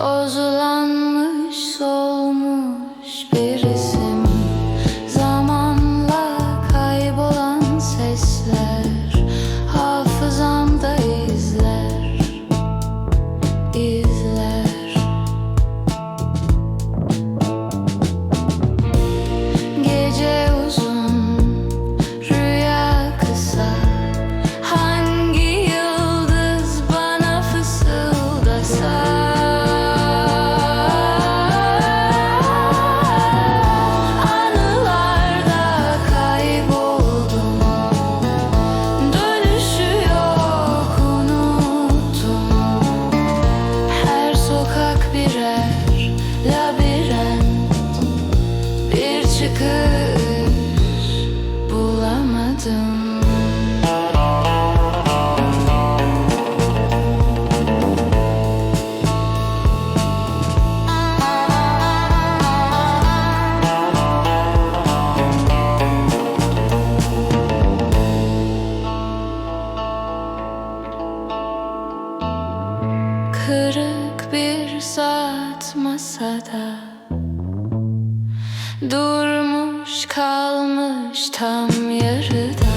Pozulanmış sol Kırık bir saat masada. Durma kalmış tam yarıda.